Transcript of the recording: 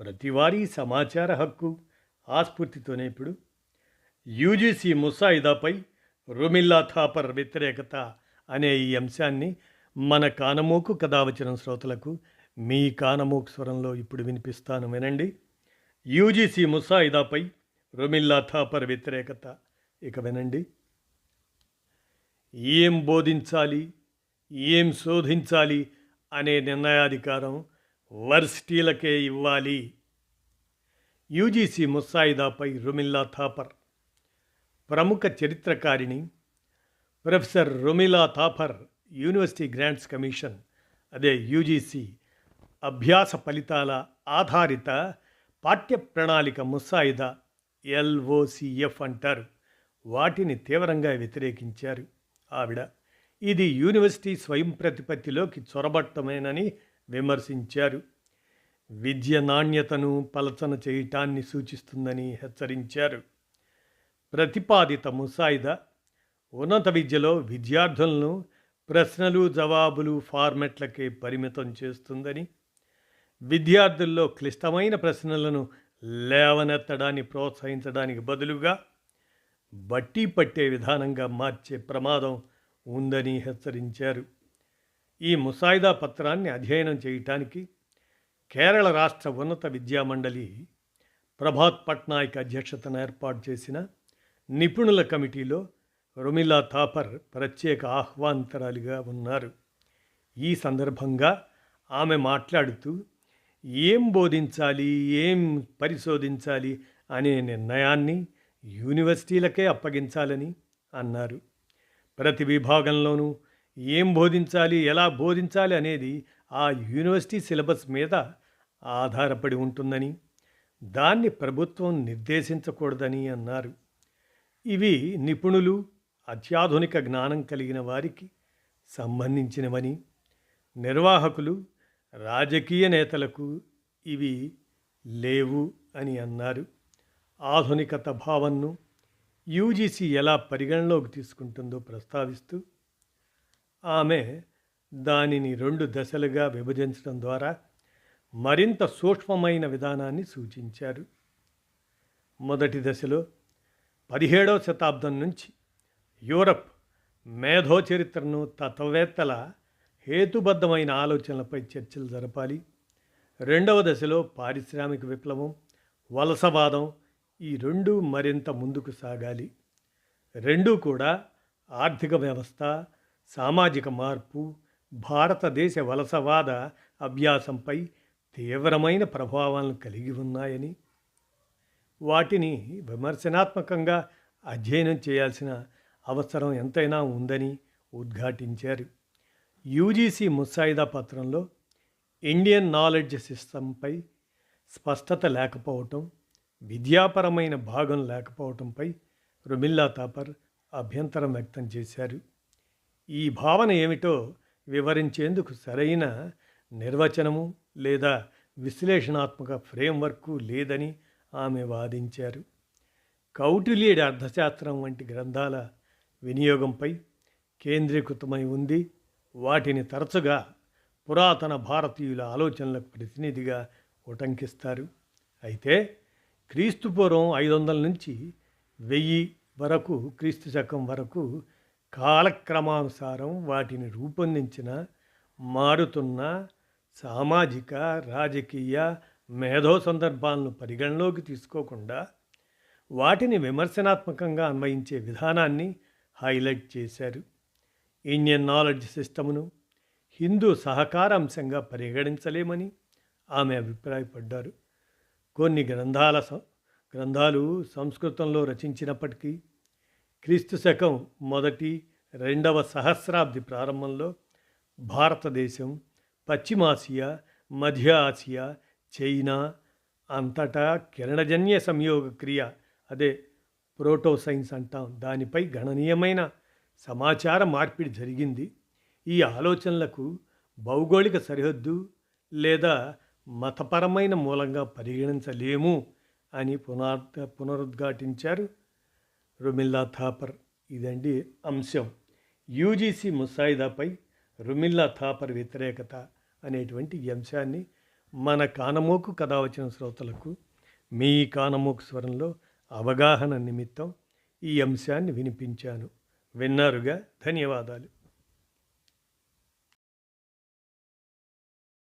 ప్రతివారీ సమాచార హక్కు ఆస్ఫూర్తితోనే ఇప్పుడు. యూజీసీ ముసాయిదాపై రొమిల్లా థాపర్ వ్యతిరేకత అనే ఈ అంశాన్ని మన కానమోకు కథావచనం శ్రోతలకు మీ కానమోకు స్వరంలో ఇప్పుడు వినిపిస్తాను వినండి. యూజీసీ ముసాయిదాపై రొమిల్లా థాపర్ వ్యతిరేకత. ఇక వినండి. ఏం బోధించాలి? ఏం శోధించాలి? అనే నిర్ణయాధికారం వర్సిటీలకే ఇవ్వాలి. యూజీసీ ముసాయిదాపై రుమిల్లా థాపర్. ప్రముఖ చరిత్రకారిణి professor Romila Thapar university grants commission అదే యూజీసీ అభ్యాస ఫలితాల ఆధారిత పాఠ్య ప్రణాళిక ముసాయిదా ఎల్ఓసిఎఫ్ అంటారు. వాటిని తీవ్రంగా వ్యతిరేకించారు. ఆవిడ ఇది యూనివర్సిటీ స్వయం ప్రతిపత్తిలోకి చొరబట్టమేనని విమర్శించారు. విద్య నాణ్యతను పలచన చేయటాన్ని సూచిస్తుందని హెచ్చరించారు. ప్రతిపాదిత ముసాయిదా ఉన్నత విద్యలో విద్యార్థులను ప్రశ్నలు జవాబులు ఫార్మెట్లకే పరిమితం చేస్తుందని విద్యార్థుల్లో క్లిష్టమైన ప్రశ్నలను లేవనెత్తడాన్ని ప్రోత్సహించడానికి బదులుగా బట్టి పట్టే విధానంగా మార్చే ప్రమాదం ఉందని హెచ్చరించారు. ఈ ముసాయిదా పత్రాన్ని అధ్యయనం చేయటానికి కేరళ రాష్ట్ర ఉన్నత విద్యామండలి ప్రభాత్ పట్నాయక్ అధ్యక్షతన ఏర్పాటు చేసిన నిపుణుల కమిటీలో రుమిలా థాపర్ ప్రత్యేక ఆహ్వానితరాలిగా ఉన్నారు. ఈ సందర్భంగా ఆమె మాట్లాడుతూ ఏం బోధించాలి ఏం పరిశోధించాలి అనే నిర్ణయాన్ని యూనివర్సిటీలకే అప్పగించాలని అన్నారు. ప్రతి విభాగంలోనూ ఏం బోధించాలి ఎలా బోధించాలి అనేది ఆ యూనివర్సిటీ సిలబస్ మీద ఆధారపడి ఉంటుందని దాన్ని ప్రభుత్వం నిర్దేశించకూడదని అన్నారు. ఇవి నిపుణులు అత్యాధునిక జ్ఞానం కలిగిన వారికి సంబంధించినవని నిర్వాహకులు రాజకీయ నేతలకు ఇవి లేవు అని అన్నారు. ఆధునికత భావనను యూజీసీ ఎలా పరిగణలోకి తీసుకుంటుందో ప్రస్తావిస్తూ ఆమె దానిని రెండు దశలుగా విభజించడం ద్వారా మరింత సూక్ష్మమైన విధానాన్ని సూచించారు. మొదటి దశలో పదిహేడవ శతాబ్దం నుంచి యూరప్ మేధో చరిత్రను తత్వవేత్తల హేతుబద్ధమైన ఆలోచనలపై చర్చలు జరపాలి. రెండవ దశలో పారిశ్రామిక విప్లవం వలసవాదం ఈ రెండు మరింత ముందుకు సాగాలి. రెండూ కూడా ఆర్థిక వ్యవస్థ సామాజిక మార్పు భారతదేశ వలసవాద అభ్యాసంపై తీవ్రమైన ప్రభావాలను కలిగి ఉన్నాయని వాటిని విమర్శనాత్మకంగా అధ్యయనం చేయాల్సిన అవసరం ఎంతైనా ఉందని ఉద్ఘాటించారు. యూజీసీ ముసాయిదా పత్రంలో ఇండియన్ నాలెడ్జ్ సిస్టంపై స్పష్టత లేకపోవటం విద్యాపరమైన భాగం లేకపోవటంపై రుమిల్లా తాపర్ అభ్యంతరం వ్యక్తం చేశారు. ఈ భావన ఏమిటో వివరించేందుకు సరైన నిర్వచనము లేదా విశ్లేషణాత్మక ఫ్రేమ్వర్కు లేదని ఆమె వాదించారు. కౌటిల్యుడి అర్థశాస్త్రం వంటి గ్రంథాల వినియోగంపై కేంద్రీకృతమై ఉంది. వాటిని తరచుగా పురాతన భారతీయుల ఆలోచనలకు ప్రతినిధిగా ఉటంకిస్తారు. అయితే క్రీస్తుపూర్వం ఐదు వందల నుంచి వెయ్యి వరకు క్రీస్తు శకం వరకు కాలక్రమానుసారం వాటిని రూపొందించిన మారుతున్న సామాజిక రాజకీయ మేధో సందర్భాలను పరిగణలోకి తీసుకోకుండా వాటిని విమర్శనాత్మకంగా అన్వయించే విధానాన్ని హైలైట్ చేశారు. ఇండియన్ నాలెడ్జ్ సిస్టమును హిందూ సహకార అంశంగా పరిగణించలేమని ఆమె అభిప్రాయపడ్డారు. కొన్ని గ్రంథాల గ్రంథాలు సంస్కృతంలో రచించినప్పటికీ క్రీస్తు శకం మొదటి రెండవ సహస్రాబ్ది ప్రారంభంలో భారతదేశం పశ్చిమాసియా మధ్య ఆసియా చైనా అంతటా కిరణజన్య సంయోగ క్రియ అదే ప్రోటోసైన్స్ అంటాం. దానిపై గణనీయమైన సమాచార మార్పిడి జరిగింది. ఈ ఆలోచనలకు భౌగోళిక సరిహద్దు లేదా మతపరమైన మూలంగా పరిగణించలేము అని పునర్ పునరుద్ఘాటించారు రుమిల్లా థాపర్ ఇదండి అంశం. యూజీసీ ముసాయిదాపై రుమిల్లా థాపర్ వ్యతిరేకత అనేటువంటి అంశాన్ని మన కానమోకు కథ వచ్చిన శ్రోతలకు మీ కానమోకు స్వరంలో అవగాహన నిమిత్తం ఈ అంశాన్ని వినిపించాను. విన్నారుగా? ధన్యవాదాలు.